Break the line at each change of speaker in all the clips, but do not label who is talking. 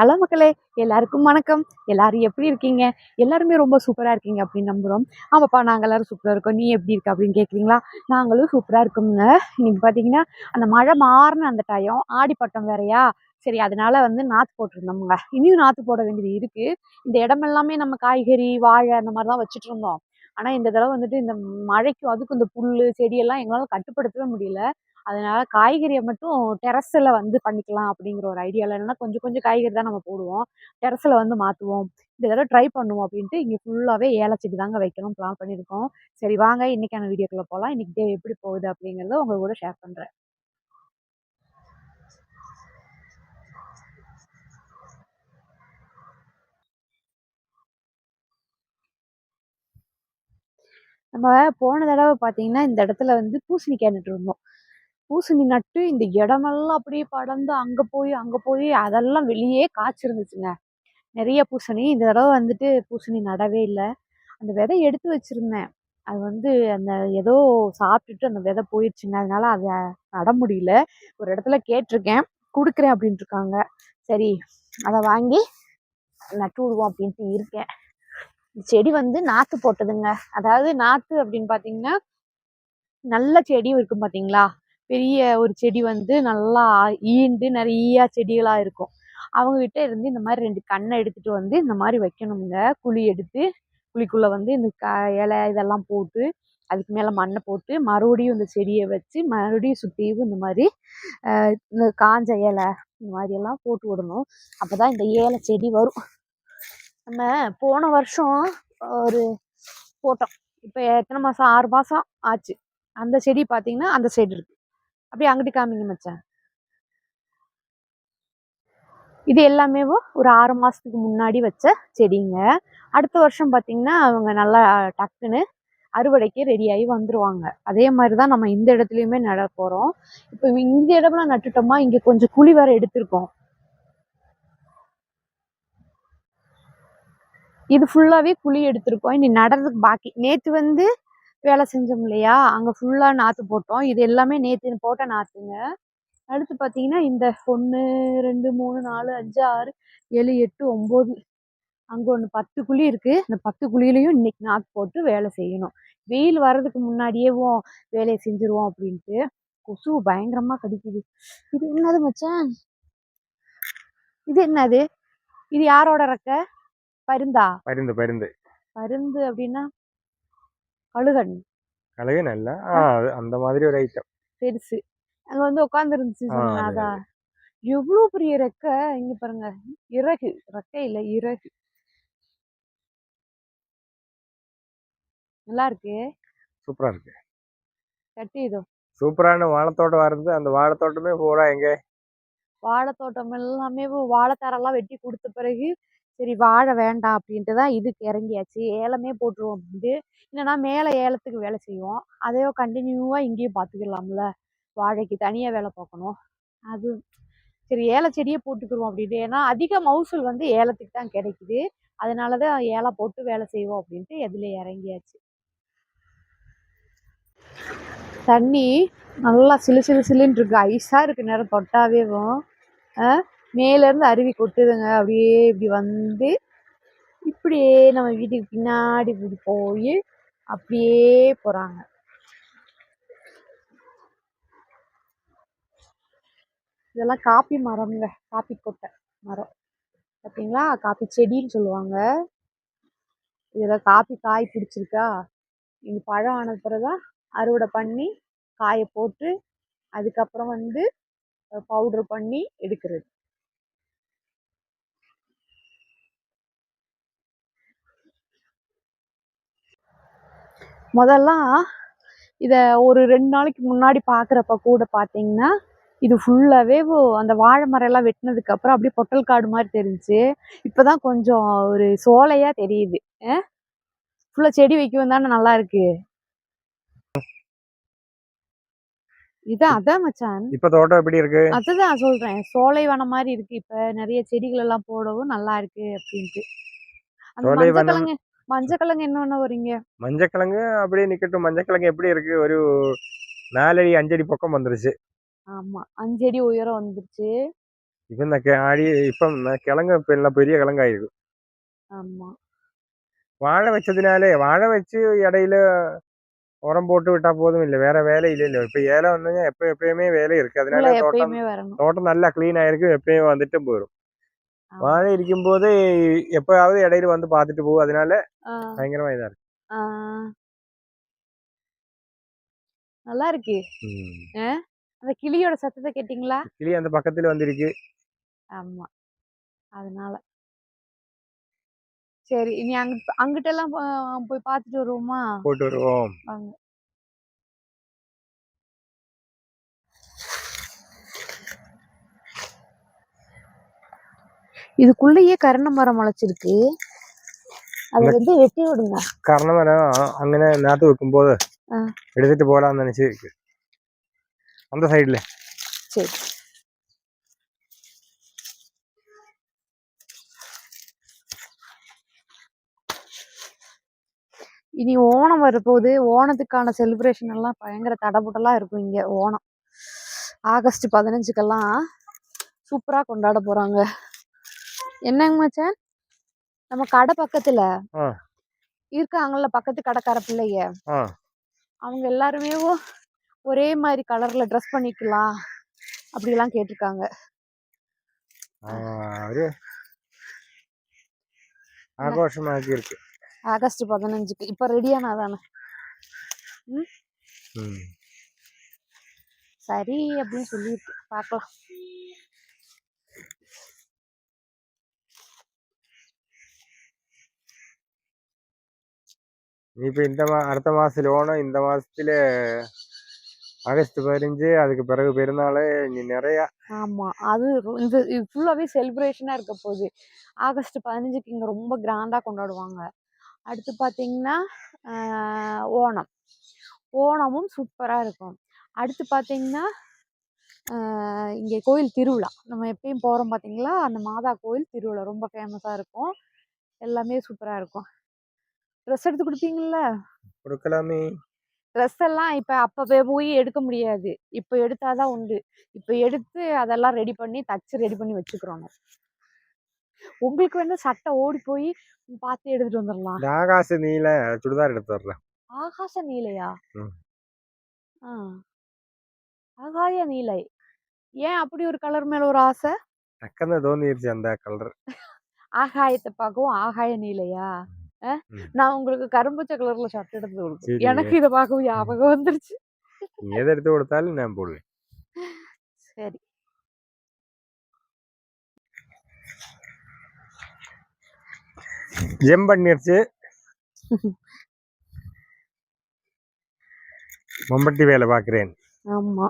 Hello மக்களே எல்லாருக்கும் வணக்கம். எல்லாரும் எப்படி இருக்கீங்க? எல்லாருமே ரொம்ப சூப்பராக இருக்கீங்க அப்படின்னு நம்புகிறோம் ஆமாப்பா நாங்கள் எல்லோரும் சூப்பராக இருக்கோம். நீ எப்படி இருக்க அப்படின்னு கேட்குறீங்களா நாங்களும் சூப்பராக இருக்கோங்க இன்னைக்கு பார்த்தீங்கன்னா அந்த மழை மாறின அந்த டயம் ஆடிப்பட்டம் வேறையா? சரி அதனால வந்து நாற்று போட்டிருந்தோமுங்க. இனியும் நாற்று போட வேண்டியது இருக்குது இந்த இடம் எல்லாமே நம்ம காய்கறி வாழை அந்த மாதிரி தான் வச்சுட்டு இருந்தோம். ஆனால் இந்த தடவை வந்துட்டு இந்த மழைக்கும் அதுக்கும் இந்த புல் செடியெல்லாம் எங்களால் கட்டுப்படுத்தவே முடியல. அதனால காய்கறியை மட்டும் டெரஸில் வந்து பண்ணிக்கலாம் அப்படிங்கிற ஒரு ஐடியாவில் என்னென்னா கொஞ்சம் கொஞ்சம் காய்கறி தான் நம்ம போடுவோம். டெரஸில் வந்து மாற்றுவோம் இந்த தடவை ட்ரை பண்ணுவோம் அப்படின்ட்டு இங்கே ஃபுல்லாகவே ஏலை தாங்க வைக்கணும் பிளான் பண்ணியிருக்கோம். சரி வாங்க இன்னைக்கான வீடியோக்குள்ளே போகலாம் இன்றைக்கி டே எப்படி போகுது அப்படிங்கிறத உங்கள் கூட ஷேர் பண்ணுறேன் நம்ம போன தடவை பார்த்தீங்கன்னா இந்த இடத்துல வந்து பூசணிக்காய் நட்டு இருந்தோம் பூசணி நட்டு இந்த இடமெல்லாம் அப்படியே படர்ந்து அங்கே போய் அங்கே போய் அதெல்லாம் வெளியே காய்ச்சிருந்துச்சுங்க. நிறைய பூசணி. இந்த தடவை வந்துட்டு பூசணி நடவே இல்லை. அந்த விதை எடுத்து வச்சிருந்தேன். அது வந்து அந்த ஏதோ சாப்பிட்டுட்டு அந்த விதை போயிடுச்சுங்க. அதனால அதை நட முடியல. ஒரு இடத்துல கேட்டிருக்கேன். கொடுக்குறேன் அப்படின்ட்டு இருக்காங்க. சரி அதை வாங்கி நட்டு விடுவோம் அப்படின்ட்டு இருக்கேன். இந்த செடி வந்து நாற்று போட்டதுங்க. அதாவது நாற்று அப்படின்னு பார்த்தீங்கன்னா நல்ல செடியும் இருக்கும் பார்த்தீங்களா? பெரிய ஒரு செடி வந்து நல்லா ஈண்டு நிறைய செடிகளாக இருக்கும். அவங்கக்கிட்ட இருந்து இந்த மாதிரி ரெண்டு கண்ணை எடுத்துட்டு வந்து இந்த மாதிரி வைக்கணுங்க குழி எடுத்து குழிக்குள்ளே வந்து இந்த க இலை இதெல்லாம் போட்டு அதுக்கு மேலே மண்ணை போட்டு மறுபடியும் இந்த செடியை வச்சு மறுபடியும் சுற்றியும் இந்த மாதிரி இந்த காஞ்ச இலை இந்த மாதிரியெல்லாம் போட்டு விடணும். அப்போ தான் இந்த ஏலை செடி வரும். நம்ம போன வருஷம் ஒரு போட்டோம். இப்போ எத்தனை மாதம் ஆறு மாதம் ஆச்சு. அந்த செடி பார்த்தீங்கன்னா அந்த சைடு இருக்குது அப்படியே அங்கிட்டு காமிங்க மச்சான். இது எல்லாமே ஒரு ஆறு மாதத்துக்கு முன்னாடி வச்ச செடிங்க. அடுத்த வருஷம் பார்த்தீங்கன்னா அவங்க நல்லா டக்குன்னு அறுவடைக்கு ரெடியாகி வந்துருவாங்க. அதே மாதிரி தான் நம்ம இந்த இடத்துலையுமே நட போகிறோம் இப்போ இந்த இடம்ல நட்டுட்டோமா இங்கே கொஞ்சம் குழி வேற எடுத்திருக்கோம். இது ஃபுல்லாகவே குழி எடுத்திருக்கோம். இனி நடுறதுக்கு பாக்கி. நேற்று வந்து வேலை செஞ்சோம் இல்லையா? அங்கே ஃபுல்லாக நாற்று போட்டோம். இது எல்லாமே நேற்று போட்ட நாற்றுங்க அடுத்து பார்த்தீங்கன்னா இந்த ஒன்று ரெண்டு மூணு நாலு அஞ்சு ஆறு ஏழு எட்டு ஒம்பது அங்கே ஒன்று பத்து குழி இருக்குது இந்த பத்து குழியிலையும் இன்னைக்கு நாற்று போட்டு வேலை செய்யணும். வெயில் வர்றதுக்கு முன்னாடியேவும் வேலையை செஞ்சுருவோம் அப்படின்ட்டு கொசு பயங்கரமாக கடிக்குது. இது என்னது மச்சான்? இது என்னது? இது யாரோட ரெக்க? பருந்தா?
பருந்து பருந்து.
பருந்து அப்படின்னா கழுகன்
கழுகு நல்லா. ஆ அது அந்த மாதிரி ஒரு ஐட்டம்
பெருசு. அங்க வந்து உட்கார்ந்து இருந்துச்சு அதான். எவ்வளவு பெரிய ரெக்கை இங்க பாருங்க. இறகு. ரெக்கை இல்ல இறகு. நல்லா இருக்கு?
சூப்பரா இருக்கு.
கட்டி இதோ
சூப்பரான வாழைத்தோட்டம் வருது அந்த வாழைத்தோட்டமே பூரா எங்க?
வாழைத்தோட்டம் எல்லாமே வாழைத்தாரெல்லாம் வெட்டி கொடுத்த பிறகு சரி வாழை வேண்டாம் அப்படின்ட்டு தான் இதுக்கு இறங்கியாச்சு. ஏலமே போட்டுருவோம் அப்படின்ட்டு. இல்லைன்னா மேலே ஏலத்துக்கு வேலை செய்வோம். அதையோ கண்டினியூவாக இங்கேயும் பார்த்துக்கலாம்ல வாழைக்கு தனியாக வேலை பார்க்கணும். அது சரி ஏல செடியே போட்டுக்கிருவோம் அப்படின்ட்டு. ஏன்னா அதிக மகசூல் வந்து ஏலத்துக்கு தான் கிடைக்குது. அதனால தான் ஏலம் போட்டு வேலை செய்வோம் அப்படின்ட்டு எதில் இறங்கியாச்சு. தண்ணி நல்லா சிலு சிலு சிலுன்னு இருக்கு. ஐஸாக இருக்கு. நேரம் தொட்டாவேவும் மேலேருந்து அருவி கொட்டுதுங்க. அப்படியே இப்படி வந்து இப்படியே நம்ம வீட்டுக்கு பின்னாடி இப்படி போய் அப்படியே போகிறாங்க இதெல்லாம் காப்பி மரம்ங்க. காப்பி கொட்டை மரம். பார்த்தீங்களா காப்பி செடின்னு சொல்லுவாங்க. இதில் காப்பி காய் பிடிச்சிருக்கா? இது பழம் ஆன பிறகுதான் அறுவடை பண்ணி காயை போட்டு அதுக்கப்புறம் வந்து பவுட்ரு பண்ணி எடுக்கிறது. முதல்லாம் இதை ஒரு ரெண்டு நாளைக்கு முன்னாடி பார்க்குறப்ப கூட பார்த்தீங்கன்னா இது ஃபுல்லாகவே அந்த வாழை மரம் எல்லாம் வெட்டினதுக்கு அப்புறம் அப்படியே பொட்டல் காடு மாதிரி தெரிஞ்சுச்சு. இப்போதான் கொஞ்சம் ஒரு சோலையாக தெரியுது. ஃபுல்லாக செடி வைக்கவும் தானே நல்லா இருக்கு. இதான் அதான் மச்சான்.
இப்ப தோட்டம் எப்படி இருக்கு?
அதுதான் சொல்றேன். சோலைவனம் மாதிரி இருக்கு. இப்ப நிறைய செடிகள் எல்லாம் போடவும் நல்லா இருக்கு அப்படின்ட்டு. என்ன பண்ண வரீங்க
மஞ்சக்கிழங்கு அப்படியே நிக்கட்டும். மஞ்சக்கிழங்கு எப்படி இருக்கு? ஒரு நாலடி அஞ்சடி பக்கம் வந்துருச்சு.
ஆமா. அஞ்சடி உயரம் வந்துருச்சு.
கெ- அடி இப்ப இந்த கிழங்கு இப்ப எல்லாம் பெரிய கிழங்காயிருக்கு.
ஆமா.
வாழை வச்சதுனாலே வாழை வச்சு இடையில உரம் போட்டு விட்டா போதும் இல்லை. வேற வேலை இல்லைல்ல. இப்ப ஏலம் வந்து எப்ப எப்பயுமே வேலை இருக்கு.
உள்ள
அதனால தோட்டம்
எப்பயுமே வரணும்.
தோட்டம் நல்லா க்ளீன் ஆயிருக்கு. எப்பயும் வந்துட்டு போயிடும். வாழை இருக்கும்போது எப்பயாவது இடையில வந்து பார்த்துட்டு போகும். அதனால பயங்கரமா இதா இருக்கு.
நல்லா இருக்கு. அந்த கிளியோட சத்தத்தை கேட்டிங்களா?
கிளி அந்த பக்கத்துல வந்திருக்கு.
ஆமா. அதனால. சரி இனி அங்க அங்கிட்ட எல்லாம் போய் பார்த்துட்டு வருவோமா?
போட்டு வருவோம்.
வாங்க. இதுக்குள்ளேயே கரண மரம் முளைச்சிருக்கு அதை வந்து வெட்டி விடுங்க
കർണമരം അങ്ങനെ നാത്ത് വെക്കുമ്പോൾ
ആ.
എടുത്തിട്ട് പോരാന്ന് നനച്ച് അന്ത സൈഡിലെ
சரி இனி ஓணம் வரப்போகுது ஓணத்துக்கான செலிப்ரேஷன் எல்லாம் பயங்கர தடபுடலா இருக்கும் இங்க ஓணம் ஆகஸ்ட் பதினஞ்சுக்கெல்லாம் சூப்பரா கொண்டாட போறாங்க என்னங்க மச்சான்? நம்ம கடை பக்கத்துல இருக்காங்கல்ல பக்கத்து கடைக்கார
பிள்ளைய.
அவங்க எல்லாருமே ஒரே மாதிரி கலர்ல ட்ரெஸ் பண்ணிக்கலாம் அப்படிலாம் கேட்டிருக்காங்க.
ஆகோஷமா இருக்கு.
ஆகஸ்ட் பதினஞ்சுக்கு. இப்ப ரெடியானா தானே? சரி அப்படின்னு சொல்லி பார்க்கலாம்
ഇനിയിപ്പോ இந்த மா அடுத்த மாசத்துல ஓணம் இந்த மாசத்துல ஆகஸ்ட் பதினஞ்சு அதுக்கு பிறகு பெருநாள் இனி நிறைய
ஆமா அது ரொ- இந்த இது ஃபுல்லாவே செலிப்ரேஷனா இருக்க போகுது ஆகஸ்ட் பதினஞ்சுக்கு இங்க ரொம்ப கிராண்டா கொண்டாடுவாங்க அடுத்து பாத்தீங்கன்னா ஆஹ் ஓணம் ஓணமும் சூப்பரா இருக்கும் அடுத்து பாத்தீங்கன்னா ஆஹ் இங்க கோயில் திருவிழா நம்ம எப்பயும் போறோம் பாத்தீங்களா அந்த மாதா கோயில் திருவிழா ரொம்ப ஃபேமஸா இருக்கும் எல்லாமே சூப்பரா இருக்கும் ட்ரெஸ் எடுத்து கொடுப்பீங்கல்ல
கொடுக்கலாமே.
ட்ரெஸ் எல்லாம் இப்ப அப்ப போய் எடுக்க முடியாது. இப்ப எடுத்தாதான் உண்டு. இப்ப எடுத்து அதெல்லாம் ரெடி பண்ணி தச்சு ரெடி பண்ணி வச்சுக்கிறோம். உங்களுக்கு வந்து சட்டை ஓடி போய் பார்த்து எடுத்துட்டு வந்துடலாம்
ஆகாச நீல சுடிதார் எடுத்து வர்றேன்
ஆகாச நீலையா? ஆகாய நீலை. ஏன் அப்படி ஒரு கலர் மேல ஒரு ஆசை?
டக்குன்னு தோணிருச்சு அந்த கலர்
ஆகாயத்தை பார்க்கவும் ஆகாய நீலையா. நான் உங்களுக்கு கரும்பச்சை கலர்ல ஷர்ட் எடுத்து
சரி.
எனக்கு இதை பார்க்கவும் ஞாபகம் வந்துருச்சு.
எதை எடுத்து கொடுத்தாலும் நான் போடுவேன்.
சரி.
ஜெம் பண்ணிருச்சு. மம்பட்டி வேலை பார்க்கிறேன்.
ஆமா.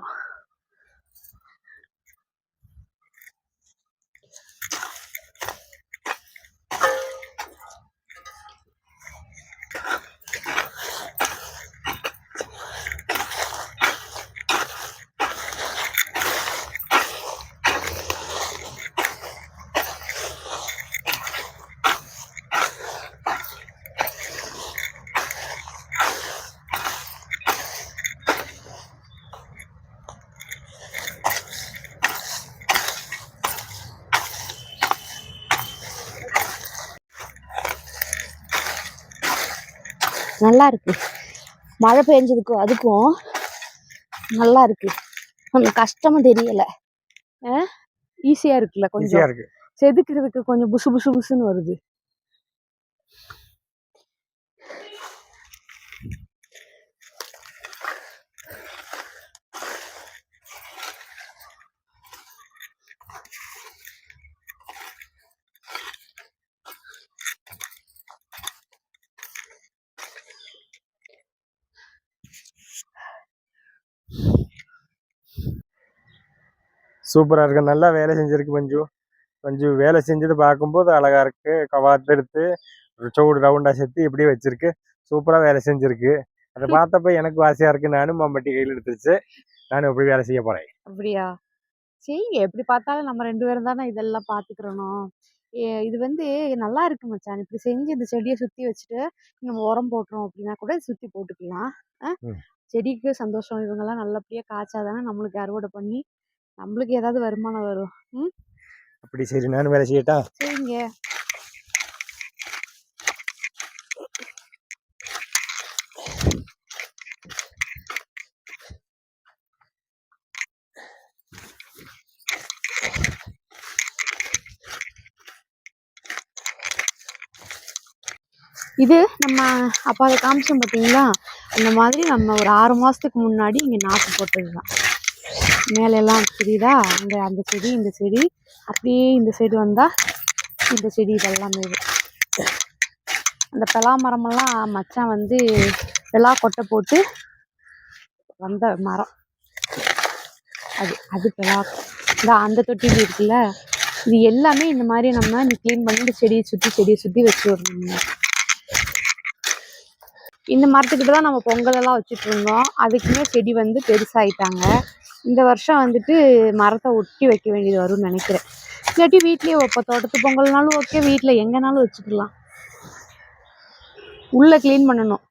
நல்லா இருக்கு மழை பெஞ்சதுக்கும் அதுக்கும் நல்லா இருக்கு கொஞ்சம் கஷ்டமும் தெரியல ஈஸியா இருக்குல்ல கொஞ்சம். செதுக்கிறதுக்கு கொஞ்சம் புசு புசு புசுன்னு வருது.
சூப்பரா இருக்கு. நல்லா வேலை செஞ்சிருக்கு மஞ்சு. மஞ்சு வேலை செஞ்சது பார்க்கும்போது அழகா இருக்கு. கவாத்து எடுத்து ஒரு சவுடு ரவுண்டா செத்து இப்படியே வச்சிருக்கு. சூப்பரா வேலை செஞ்சிருக்கு. அதை பார்த்தப்ப எனக்கு ஆசையா இருக்கு. நானும் மம்பட்டி கையில் எடுத்துருச்சு. நானும் எப்படி வேலை செய்ய போறேன்.
அப்படியா? செய்யுங்க எப்படி பார்த்தாலும் நம்ம ரெண்டு பேரும் தானே இதெல்லாம் பார்த்துக்கிறணும். இது வந்து நல்லா இருக்கு மச்சான். இப்படி செஞ்சு இந்த செடியை சுத்தி வச்சுட்டு நம்ம உரம் போட்டுறோம் அப்படின்னா கூட சுத்தி போட்டுக்கலாம். செடிக்கு சந்தோஷம். இவங்கெல்லாம் நல்லபடியா காய்ச்சாதானே நம்மளுக்கு அறுவடை பண்ணி நம்மளுக்கு ஏதாவது வருமானம் வரும். ம்?
அப்படி சரி நானும் வேலை செய்யட்டா?
சரிங்க இது நம்ம அப்போ அதை காமிச்சோம் பார்த்தீங்களா அந்த மாதிரி நம்ம ஒரு ஆறு மாதத்துக்கு முன்னாடி இங்கே நாற்று போட்டது தான் மேலெல்லாம் தெரியுதா? அந்த அந்த செடி இந்த செடி. அப்படியே இந்த சைடு வந்தால் இந்த செடி இதெல்லாம் இது அந்த பலா மரமெல்லாம் மச்சான் வந்து பலா கொட்டை போட்டு வந்த மரம். அது அது பலா இந்த அந்த தொட்டியில் இருக்குல்ல? இது எல்லாமே இந்த மாதிரி நம்ம க்ளீன் பண்ணி இந்த செடியை சுற்றி செடியை சுற்றி வச்சு விடணும் இந்த மரத்துக்கிட்ட தான் நம்ம பொங்கல் எல்லாம் வச்சுட்டு இருந்தோம். அதுக்குமே செடி வந்து பெருசாயிட்டாங்க. இந்த வருஷம் வந்துட்டு மரத்தை ஒட்டி வைக்க வேண்டியது வரும்னு நினைக்கிறேன். இல்லாட்டி வீட்லயே வைப்போம். தோட்டத்து பொங்கல்னாலும் ஓகே வீட்டில் எங்கேனாலும் வச்சுக்கலாம். உள்ள க்ளீன் பண்ணணும்.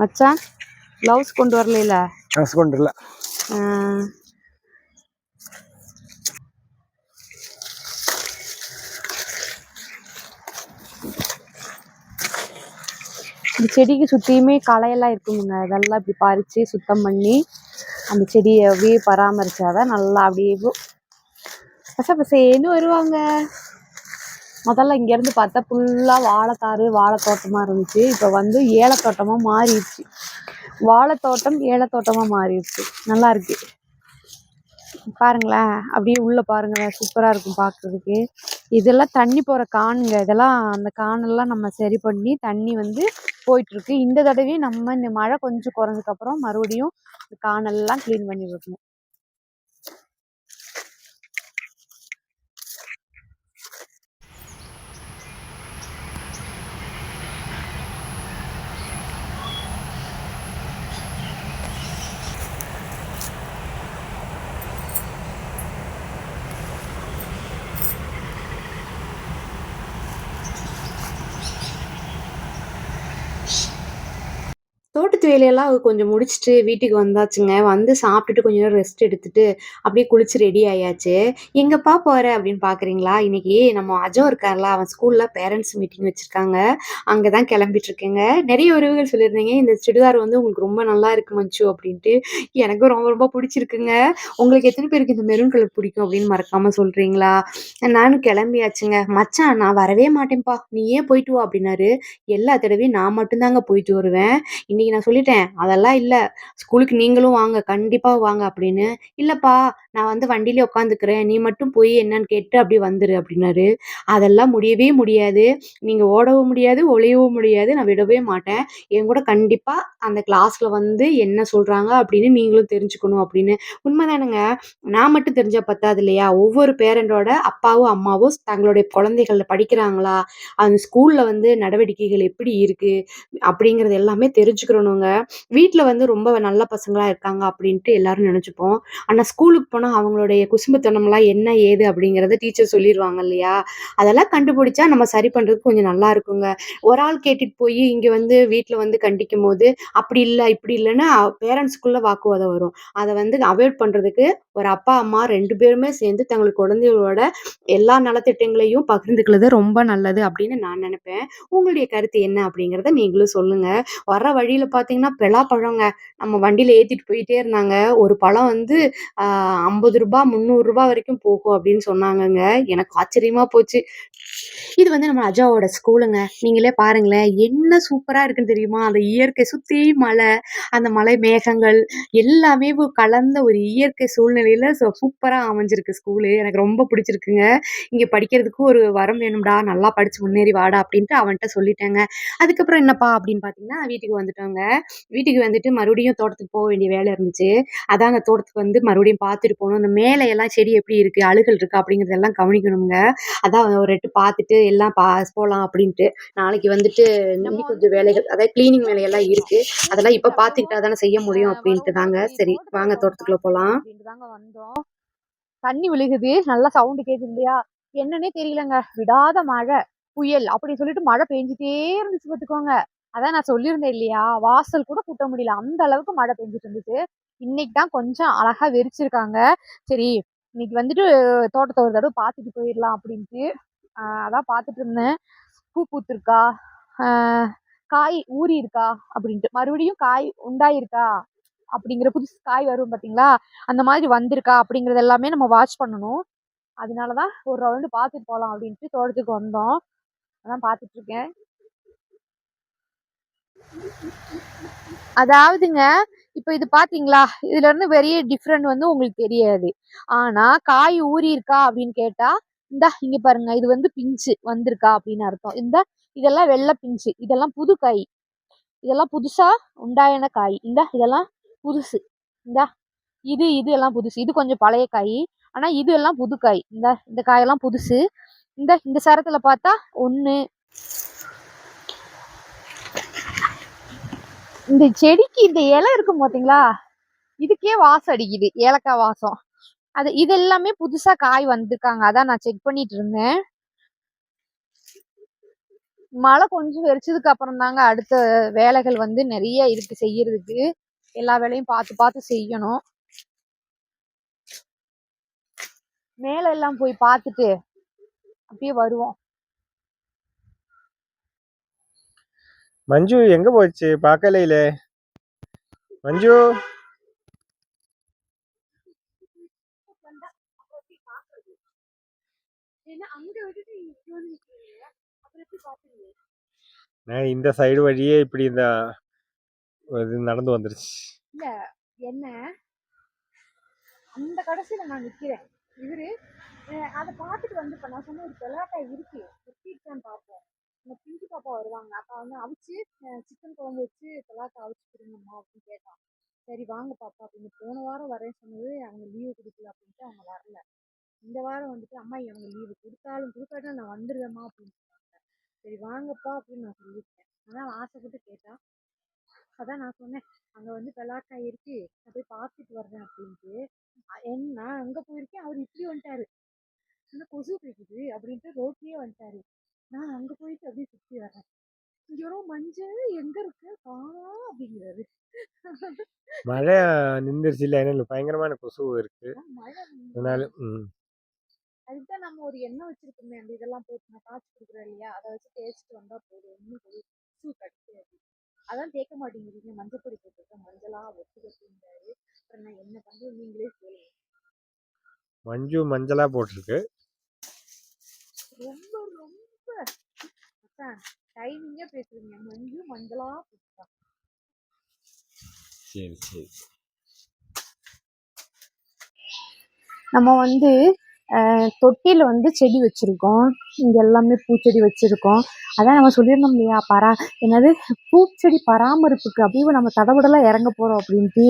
மச்சான் க்ளவுஸ் கொண்டு வரல
கொண்டு வரல.
இந்த செடிக்கு சுற்றியுமே களையெல்லாம் இருக்குமுங்க அதெல்லாம் இப்படி பறித்து சுத்தம் பண்ணி அந்த செடியை அப்படியே பராமரிச்சாதான் நல்லா அப்படியே பு- பச பசேன்னு வருவாங்க. முதல்ல இங்கேருந்து பார்த்தா ஃபுல்லாக வாழைத்தாறு வாழை தோட்டமாக இருந்துச்சு. இப்போ வந்து ஏலத்தோட்டமாக மாறிடுச்சு. வாழைத்தோட்டம் ஏலத்தோட்டமாக மாறிடுச்சு. நல்லாயிருக்கு பாருங்களேன். அப்படியே உள்ளே பாருங்களேன். சூப்பராக இருக்கும் பார்க்குறதுக்கு இதெல்லாம் தண்ணி போகிற காணுங்க இதெல்லாம் அந்த கானெல்லாம் நம்ம சரி பண்ணி தண்ணி வந்து போயிட்டுருக்கு. இந்த தடவையும் நம்ம இந்த மழை கொஞ்சம் குறைஞ்சதுக்கப்புறம் மறுபடியும் கானெல்லாம் க்ளீன் பண்ணி விடணும் வீட்டு வேலையெல்லாம் கொஞ்சம் முடிச்சுட்டு வீட்டுக்கு வந்தாச்சுங்க. வந்து சாப்பிட்டுட்டு கொஞ்ச நேரம் ரெஸ்ட் எடுத்துட்டு அப்படியே குளிச்சு ரெடி ஆயாச்சு. எங்கப்பா போற? அப்படின்னு பாக்குறீங்களா? இன்னைக்கு நம்ம அஜோ இருக்கார்ல அவன் ஸ்கூல்ல பேரண்ட்ஸ் மீட்டிங் வச்சிருக்காங்க. அங்கதான் கிளம்பிட்டு இருக்கேங்க நிறைய உறவுகள் சொல்லியிருந்தீங்க. இந்த சுடிதார் வந்து உங்களுக்கு ரொம்ப நல்லா இருக்கு மஞ்சு அப்படின்ட்டு. எனக்கும் ரொம்ப ரொம்ப பிடிச்சிருக்குங்க. உங்களுக்கு எத்தனை பேருக்கு இந்த மெரூன் கலர் பிடிக்கும் அப்படின்னு மறக்காம சொல்றீங்களா? நானும் கிளம்பியாச்சுங்க. மச்சான் நான் வரவே மாட்டேன்ப்பா. நீ ஏன் போயிட்டு வா அப்படின்னாரு. எல்லா தடவையும் நான் மட்டும்தாங்க போயிட்டு வருவேன். இன்னைக்கு நான் சொல்லிட்டேன். அதெல்லாம் இல்ல. ஸ்கூலுக்கு நீங்களும் வாங்க. கண்டிப்பா வாங்க அப்படின்னு. இல்லப்பா நான் வந்து வண்டியிலே உட்காந்துக்கிறேன் நீ மட்டும் போய் என்னன்னு கேட்டு அப்படி வந்துரு அப்படின்னாரு. அதெல்லாம் முடியவே முடியாது. நீங்க ஓடவும் முடியாது ஒளியவும் முடியாது. நான் விடவே மாட்டேன். என் கூட கண்டிப்பா அந்த கிளாஸ்ல வந்து என்ன சொல்றாங்க அப்படின்னு நீங்களும் தெரிஞ்சுக்கணும் அப்படின்னு. உண்மைதானுங்க. நான் மட்டும் தெரிஞ்சா பத்தாது இல்லையா? ஒவ்வொரு பேரண்டோட அப்பாவும் அம்மாவும் தங்களுடைய குழந்தைகள் படிக்கிறாங்களா? அந்த ஸ்கூல்ல வந்து நடவடிக்கைகள் எப்படி இருக்கு? அப்படிங்கிறது எல்லாமே தெரிஞ்சுக்கிறணுங்க வீட்டில் வந்து ரொம்ப நல்ல பசங்களா இருக்காங்க அப்படின்ட்டு எல்லாரும் நினச்சிப்போம். ஆனால் ஸ்கூலுக்கு போனால் அவங்களுடைய குசும்பத்தனம்லாம் என்ன ஏது அப்படிங்கிறத டீச்சர் சொல்லிடுவாங்க இல்லையா? அதெல்லாம் கண்டுபிடிச்சா நம்ம சரி பண்ணுறதுக்கு கொஞ்சம் நல்லா இருக்குங்க. ஒரு ஆள் கேட்டுட்டு போய் இங்கே வந்து வீட்டில் வந்து கண்டிக்கும் போது அப்படி இல்லை இப்படி இல்லைன்னா பேரண்ட்ஸ்க்குள்ளே வாக்குவாதம் வரும். அதை வந்து அவாய்ட் பண்ணுறதுக்கு ஒரு அப்பா அம்மா ரெண்டு பேருமே சேர்ந்து தங்களுக்கு குழந்தைகளோட எல்லா நலத்திட்டங்களையும் பகிர்ந்துக்கிறது ரொம்ப நல்லது அப்படின்னு நான் நினைப்பேன். உங்களுடைய கருத்து என்ன அப்படிங்கிறத நீங்களும் சொல்லுங்க. வர்ற வழியில பார்த்தீங்கன்னா பழங்க. நம்ம வண்டியில ஏத்திட்டு போயிட்டே இருந்தாங்க. ஒரு பழம் வந்து ஐம்பது ரூபாய் முந்நூறு ரூபாய் வரைக்கும் போகும் அப்படின்னு சொன்னாங்கங்க. எனக்கு ஆச்சரியமா போச்சு. இது வந்து நம்ம அஜாவோட ஸ்கூலுங்க. நீங்களே பாருங்களேன் என்ன சூப்பரா இருக்குன்னு தெரியுமா? அந்த இயற்கை சுத்தி மலை அந்த மலை மேகங்கள் எல்லாமே கலந்த ஒரு இயற்கை சூழ்நிலையில சூப்பரா அமைஞ்சிருக்கு ஸ்கூலு. எனக்கு ரொம்ப பிடிச்சிருக்குங்க. இங்க படிக்கிறதுக்கு ஒரு வரம் வேணும்டா நல்லா படிச்சு முன்னேறி வாடா அப்படின்ட்டு அவன்கிட்ட சொல்லிட்டேங்க. அதுக்கப்புறம் என்னப்பா அப்படின்னு பார்த்தீங்கன்னா வீட்டுக்கு வந்துட்டோங்க. வீட்டுக்கு வந்துட்டு மறுபடியும் தோட்டத்துக்கு போக வேண்டிய வேலை இருந்துச்சு. அதாங்க தோட்டத்துக்கு வந்து மறுபடியும் பார்த்துட்டு போகணும். இந்த மேலே எல்லாம் செடி எப்படி இருக்கு அழுகல் இருக்கா அப்படிங்கிறதெல்லாம் கவனிக்கணுங்க. அதான் ஒரு எட்டு பார்த்துட்டு எல்லாம் பா போகலாம் அப்படின்ட்டு. நாளைக்கு வந்துட்டு இன்னும் கொஞ்சம் வேலைகள் அதாவது கிளீனிங் வேலையெல்லாம் இருக்கு. அதெல்லாம் இப்ப பாத்துக்கிட்டா தானே செய்ய முடியும் அப்படின்ட்டு தாங்க. சரி வாங்க தோட்டத்துக்குள்ள போலாம்.
அப்படின்ட்டு தாங்க வந்தோம். தண்ணி விழுகுது. நல்லா சவுண்டு கேக்குது இல்லையா என்னன்னே தெரியலங்க. விடாத மழை புயல் அப்படி சொல்லிட்டு மழை பெஞ்சிட்டே இருந்துச்சு பார்த்துக்கோங்க. அதான் நான் சொல்லியிருந்தேன் இல்லையா? வாசல் கூட கூட்ட முடியல. அந்த அளவுக்கு மழை பெஞ்சிட்டு இருந்துச்சு. இன்னைக்கு தான் கொஞ்சம் அழகா வெறிச்சிருக்காங்க. சரி இன்னைக்கு வந்துட்டு தோட்டத்தை ஒரு தடவை பார்த்துட்டு போயிடலாம் அப்படின்ட்டு அதான் பார்த்துட்டு இருந்தேன். பூ பூத்திருக்கா? காய் ஊறி இருக்கா அப்படின்ட்டு. மறுபடியும் காய் உண்டாயிருக்கா? அப்படிங்கிற புதுசு காய் வரும் பார்த்தீங்களா? அந்த மாதிரி வந்திருக்கா? அப்படிங்கிறது எல்லாமே நம்ம வாட்ச் பண்ணணும். அதனால தான் ஒரு ரவுண்டு பார்த்துட்டு போகலாம் அப்படின்ட்டு தோட்டத்துக்கு வந்தோம். அதான் பார்த்துட்ருக்கேன் அதாவதுங்க இப்போ இது பாத்தீங்களா? இதுல இருந்து பெரிய டிஃப்ரெண்ட் வந்து உங்களுக்கு தெரியாது. ஆனா காய் ஊறி இருக்கா அப்படின்னு கேட்டா இந்தா இங்க பாருங்க இது வந்து பிஞ்சு வந்திருக்கா அப்படின்னு அர்த்தம். இந்த இதெல்லாம் வெள்ளை பிஞ்சு இதெல்லாம் புது காய். இதெல்லாம் புதுசா உண்டாயின காய். இந்த இதெல்லாம் புதுசு. இந்தா இது இது எல்லாம் புதுசு. இது கொஞ்சம் பழைய காய். ஆனா இது எல்லாம் புது காய். இந்த இந்த காயெல்லாம் புதுசு. இந்த இந்த சரத்துல பார்த்தா ஒன்று இந்த செடிக்கு இந்த இலை இருக்கும் பார்த்தீங்களா இதுக்கே வாசம் அடிக்குது ஏலக்காய் வாசம். அது இது எல்லாமே புதுசா காய் வந்திருக்காங்க. அதான் நான் செக் பண்ணிட்டு இருந்தேன். மழை கொஞ்சம் வெறிச்சதுக்கு அப்புறம் தாங்க அடுத்த வேலைகள் வந்து நிறைய இருக்கு செய்யறதுக்கு. எல்லா வேலையும் பார்த்து பார்த்து செய்யணும். மேல எல்லாம் போய் பார்த்துட்டு அப்படியே வருவோம்.
மஞ்சு எங்க போச்சு? பார்க்கலையில மஞ்சு? நான் இந்த சைடு வழியே இப்படி இந்த நடந்து வந்துருச்சு.
இல்ல என்ன? அந்த கடைசியில நான் நிக்கிறேன். இவரு அதை பார்த்துட்டு வந்து இப்ப நான் சொன்ன ஒரு பெலாக்காய் இருக்கு வெட்டிருக்கான்னு பார்ப்போம் இந்த பிஞ்சு பாப்பா அப்போ வந்து அவிச்சு சிக்கன் குழம்பு வச்சு பெலாக்காய் அவிச்சு கொடுங்கம்மா அப்படின்னு கேட்டான். சரி வாங்க பாப்பா அப்படின்னு போன வாரம் வரேன் சொன்னது அவங்க லீவு கொடுக்கல அப்படின்ட்டு அவங்க வரல. இந்த வாரம் வந்துட்டு அம்மா அவங்க லீவு கொடுத்தாலும் கொடுக்காட்டா நான் வந்துடுவேம்மா அப்படின்னு சொன்னாங்க. சரி வாங்கப்பா அப்படின்னு நான் சொல்லியிருக்கேன் அதான் ஆசைப்பட்டு கேட்டான். அதான் நான் சொன்னேன். அங்கே வந்து பெலாக்காய் இருக்கு. நான் போய் பார்த்துட்டு வர்றேன் அப்படின்ட்டு. என் என்ன நான் அங்கே போயிருக்கேன். அவர் இப்படி வந்துட்டாரு. இன்னும் கொசு பிடிக்குது அப்படின்ட்டு ரோட்லேயே வந்துட்டாரு. நான் அங்கே போயிட்டு அப்படியே சுற்றி வர்றேன். ஒரு மஞ்சள் எங்க இருக்கு? காணோம் அப்படிங்கிறாரு.
மழை நின்றுச்சு இல்லை ஏன்னா பயங்கரமான கொசு இருக்கு.
மழை
அதனால ம்.
அதுதான் நம்ம ஒரு எண்ணெய் வச்சிருக்கோமே அந்த இதெல்லாம் போட்டு நான் காய்ச்சி கொடுக்குறேன் இல்லையா? அதை வச்சு தேய்ச்சிட்டு வந்தா போதும். ஒன்றும் கொசு கடிக்காது அதான் தேய்க்க மாட்டேங்கிறீங்க. மஞ்சள் பொடி போட்டிருக்கேன். மஞ்சளா ஒட்டு கட்டிங்கிறாரு அப்புறம் நான் என்ன பண்றது? நீங்களே சொல்லுங்க.
மஞ்சு மஞ்சளா போட்டிருக்கு.
ரொம்ப ரொம்ப. அதான் டைமிங்கா பேசுறீங்க. மஞ்சு மஞ்சளா
சரி சரி.
நம்ம வந்து தொட்டியில வந்து செடி வச்சிருக்கோம். இங்க எல்லாமே பூச்செடி வச்சிருக்கோம். அதான் நம்ம சொல்லியிருந்தோம் இல்லையா பரா என்னது? பூச்செடி பராமரிப்புக்கு அப்படியே நம்ம தடபடலாம் இறங்க போறோம் அப்படின்ட்டு.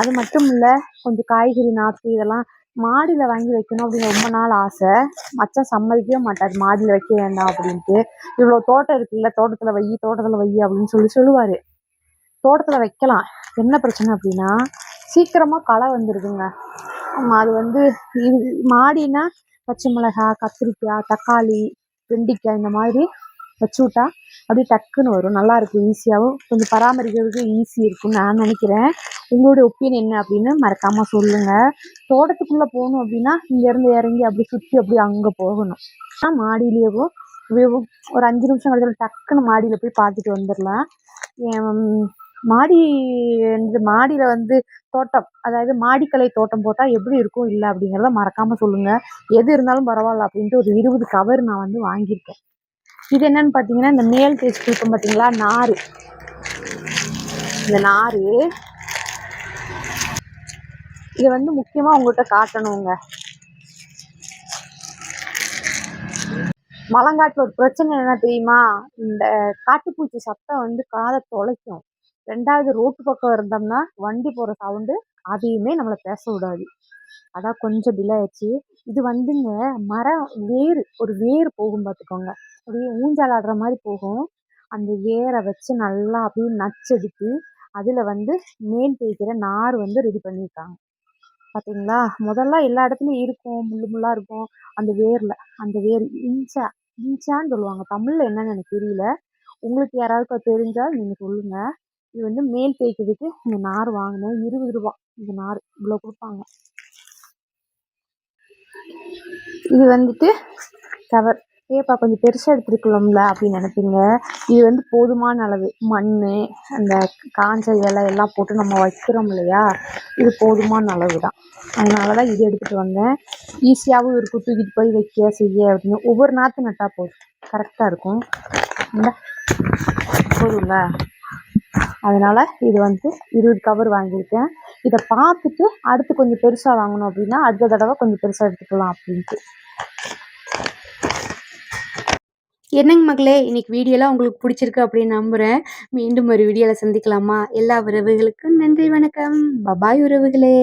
அது மட்டும் இல்ல கொஞ்சம் காய்கறி நாற்று இதெல்லாம் மாடியில் வாங்கி வைக்கணும் அப்படின்னு ரொம்ப நாள் ஆசை. மச்சான் சம்மதிக்கவே மாட்டார். மாடியில் வைக்க வேண்டாம் அப்படின்ட்டு. இவ்வளோ தோட்டம் இருக்குல்ல தோட்டத்தில் வை தோட்டத்தில் வை அப்படின்னு சொல்லி சொல்லுவார். தோட்டத்தில் வைக்கலாம். என்ன பிரச்சனை அப்படின்னா சீக்கிரமாக களை வந்துடுதுங்க அது வந்து இது மாடினா பச்சை மிளகாய் கத்திரிக்காய் தக்காளி வெண்டிக்காய் இந்த மாதிரி வச்சு விட்டா அப்படியே டக்குன்னு வரும். நல்லா இருக்கும் ஈஸியாகவும் கொஞ்சம் பராமரிக்கிறதுக்கு ஈஸி இருக்கும்னு நான் நினைக்கிறேன். உங்களுடைய ஒப்பீனியன் என்ன அப்படின்னு மறக்காமல் சொல்லுங்கள் தோட்டத்துக்குள்ளே போகணும் அப்படின்னா இங்கேருந்து இறங்கி அப்படி சுற்றி அப்படியே அங்கே போகணும். ஆனால் மாடியிலேயோ ஒரு அஞ்சு நிமிஷம் கழிச்சு டக்குன்னு மாடியில் போய் பார்த்துட்டு வந்துடலாம். மாடி இந்த மாடியில் வந்து தோட்டம் அதாவது மாடிக்கலை தோட்டம் போட்டால் எப்படி இருக்கும் இல்லை அப்படிங்கிறத மறக்காமல் சொல்லுங்கள் எது இருந்தாலும் பரவாயில்ல அப்படின்ட்டு ஒரு இருபது கவர் நான் வந்து வாங்கியிருக்கேன். இது என்னன்னு பார்த்தீங்கன்னா இந்த மேல் தேய்ச்சி கொடுப்போம் பார்த்தீங்களா நார் இந்த நார் இதை வந்து முக்கியமாக உங்கள்கிட்ட காட்டணுங்க. மலங்காட்டில் ஒரு பிரச்சனை என்ன தெரியுமா? இந்த காட்டுப்பூச்சி சத்தம் வந்து காதை தொலைக்கும். ரெண்டாவது ரோட்டு பக்கம் இருந்தோம்னா வண்டி போகிற சவுண்டு அதையுமே நம்மளை பேச விடாது. அதான் கொஞ்சம் டிலே ஆயிடுச்சு. இது வந்துங்க மரம் வேர் ஒரு வேர் போகும் பார்த்துக்கோங்க. அப்படியே ஊஞ்சால் ஆடுற மாதிரி போகும். அந்த வேரை வச்சு நல்லா அப்படியே நச்செடுத்து அதில் வந்து மேல் தேய்க்கிற நார் வந்து ரெடி பண்ணியிருக்காங்க. பார்த்தீங்களா? முதல்ல எல்லா இடத்துலையும் இருக்கும் முள்ளு முள்ளாக இருக்கும் அந்த வேரில். அந்த வேர் இன்ச்சா இன்ச்சான்னு சொல்லுவாங்க. தமிழில் என்னன்னு எனக்கு தெரியல. உங்களுக்கு யாராவது தெரிஞ்சால் நீங்கள் சொல்லுங்கள் இது வந்து மேல் தேய்க்கிறதுக்கு இந்த நார் வாங்கினேன். இருபது ரூபா இந்த நார் இவ்வளோ கொடுப்பாங்க. இது வந்துட்டு கவர் ஏப்பா கொஞ்சம் பெருசாக எடுத்துருக்கலாம்ல அப்படின்னு நினைப்பீங்க. இது வந்து போதுமான அளவு. மண் அந்த காஞ்ச இலை எல்லாம் போட்டு நம்ம வைக்கிறோம் இல்லையா? இது போதுமான அளவு தான் அதனால தான் இது எடுத்துகிட்டு வந்தேன். ஈஸியாகவும் இருக்கும். தூக்கிட்டு போய் வைக்க செய்ய அப்படின்னு. ஒவ்வொரு நாற்று நட்டால் போதும். கரெக்டாக இருக்கும். இந்த போதும்ல? அதனால் இது வந்து இருபது கவர் வாங்கியிருக்கேன். இதை பார்த்துட்டு அடுத்து கொஞ்சம் பெருசாக வாங்கணும் அப்படின்னா அடுத்த தடவை கொஞ்சம் பெருசாக எடுத்துக்கலாம் அப்படின்ட்டு.
என்னங்க மகளே இன்னைக்கு வீடியோலாம் உங்களுக்கு பிடிச்சிருக்கு அப்படின்னு நம்புகிறேன் மீண்டும் ஒரு வீடியோவில் சந்திக்கலாமா? எல்லா உறவுகளுக்கும் நன்றி வணக்கம். பபாய் உறவுகளே.